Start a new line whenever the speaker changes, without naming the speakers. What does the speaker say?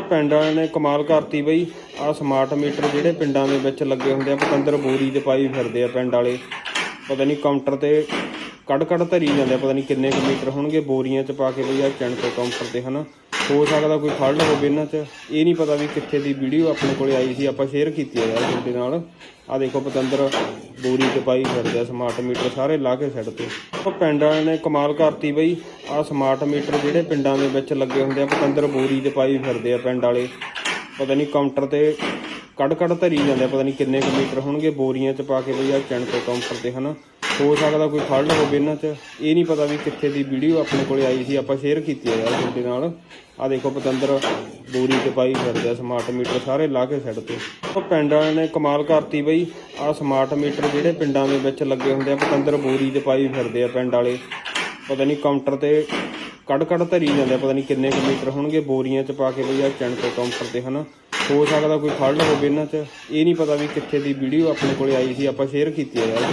ਪਿੰਡ ਵਾਲਿਆਂ ਨੇ ਕਮਾਲ ਕਰਤੀ ਬਈ। ਆ ਸਮਾਰਟ ਮੀਟਰ ਜਿਹੜੇ ਪਿੰਡਾਂ ਦੇ ਵਿੱਚ ਲੱਗੇ ਹੁੰਦੇ ਆ, ਪਤੰਦਰ ਬੋਰੀ ਤੇ ਪਾਈ ਫਿਰਦੇ ਆ ਪਿੰਡ ਵਾਲੇ। ਪਤਾ ਨਹੀਂ ਕਾਊਂਟਰ ਤੇ ਕੱਢ ਕੱਢ ਧਰੀ ਜਾਂਦੇ ਆ, ਪਤਾ ਨਹੀਂ ਕਿੰਨੇ ਕੁ ਮੀਟਰ ਹੋਣਗੇ ਬੋਰੀਆਂ 'ਚ ਪਾ ਕੇ ਬਈ ਆ ਚਣਕ ਕਾਊਂਟਰ ਤੇ, ਹਨਾ? ਹੋ ਸਕਦਾ ਕੋਈ ਫਲਟ ਹੋਵੇ ਇਹਨਾਂ 'ਚ। ਇਹ ਨਹੀਂ ਪਤਾ ਵੀ ਕਿੱਥੇ ਦੀ ਵੀਡੀਓ ਆਪਣੇ ਕੋਲੇ ਆਈ ਸੀ, ਆਪਾਂ ਸ਼ੇਅਰ ਕੀਤੀ ਆ ਯਾਰ ਤੁਹਾਡੇ ਨਾਲ। ਆ ਦੇਖੋ ਪਤੰਦਰ ਬੋਰੀ ਤੇ ਪਾਈ ਫਿਰਦੇ ਆ ਸਮਾਰਟ ਮੀਟਰ ਸਾਰੇ ਲਾ ਕੇ ਛੱਡ ਤੇ। ਉਹ ਪਿੰਡ ਵਾਲਿਆਂ ਨੇ ਕਮਾਲ ਕਰਤੀ ਬਈ ਆ ਸਮਾਰਟ ਮੀਟਰ ਜਿਹੜੇ ਪਿੰਡਾਂ ਦੇ ਵਿੱਚ ਲੱਗੇ ਹੁੰਦੇ ਆ, ਪਤੰਦਰ ਬੋਰੀ ਤੇ ਪਾਈ ਫਿਰਦੇ ਆ ਪਿੰਡ ਵਾਲੇ। ਪਤਾ ਨਹੀਂ ਕਾਊਂਟਰ ਤੇ ਕੱਢ ਕੱਢ ਧਰੀ ਜਾਂਦੇ ਪਤਾ ਨਹੀਂ ਕਿੰਨੇ ਕੁ ਮੀਟਰ ਹੋਣਗੇ ਬੋਰੀਆਂ 'ਚ ਪਾ ਕੇ ਬਈ ਆ ਚਣਕ ਕਾਊਂਟਰ ਤੇ, ਹਨਾ? ਹੋ ਸਕਦਾ ਕੋਈ ਫਲਟ ਹੋਵੇ ਇਹਨਾਂ 'ਚ। ਇਹ ਨਹੀਂ ਪਤਾ ਵੀ ਕਿੱਥੇ ਦੀ ਵੀਡੀਓ ਆਪਣੇ ਕੋਲੇ ਆਈ ਸੀ। ਆਪਾਂ ਸ਼ੇਅਰ ਕੀਤੀ ਹੈ ਯਾਰ ਤੁਹਾਡੇ ਨਾਲ। ਆ ਦੇਖੋ ਪਤੰਦਰ ਬੋਰੀ ਤੇ ਪਾਈ ਫਿਰਦੇ ਆ ਸਮਾਰਟ ਮੀਟਰ ਸਾਰੇ ਲਾ ਕੇ ਛੱਡ ਤੇ। ਉਹ ਪਿੰਡ ਵਾਲਿਆਂ ਨੇ ਕਮਾਲ ਕਰਤੀ ਬਈ। ਆ ਸਮਾਰਟ ਮੀਟਰ ਜਿਹੜੇ ਪਿੰਡਾਂ ਦੇ ਵਿੱਚ ਲੱਗੇ ਹੁੰਦੇ ਆ, ਪਤੰਦਰ ਬੋਰੀ ਤੇ ਪਾਈ ਫਿਰਦੇ ਆ ਪਿੰਡ ਵਾਲੇ। ਪਤਾ ਨਹੀਂ ਕਾਊਂਟਰ ਤੇ ਕੱਢ ਕੱਢ ਧਰੀ ਜਾਂਦੇ ਆ, ਪਤਾ ਨਹੀਂ ਕਿੰਨੇ ਕੁ ਮੀਟਰ ਹੋਣਗੇ ਬੋਰੀਆਂ 'ਚ ਪਾ ਕੇ ਬਈ ਆ ਚਣਕ ਕਾਊਂਟਰ ਤੇ, ਹਨਾ? ਹੋ ਸਕਦਾ ਕੋਈ ਫਲਟ ਹੋਵੇ ਇਹਨਾਂ 'ਚ। ਇਹ ਨਹੀਂ ਪਤਾ ਵੀ ਕਿੱਥੇ ਦੀ ਵੀਡੀਓ ਆਪਣੇ ਕੋਲੇ ਆਈ ਸੀ। ਆਪਾਂ ਸ਼ੇਅਰ ਕੀਤੀ ਹੈ ਯਾਰ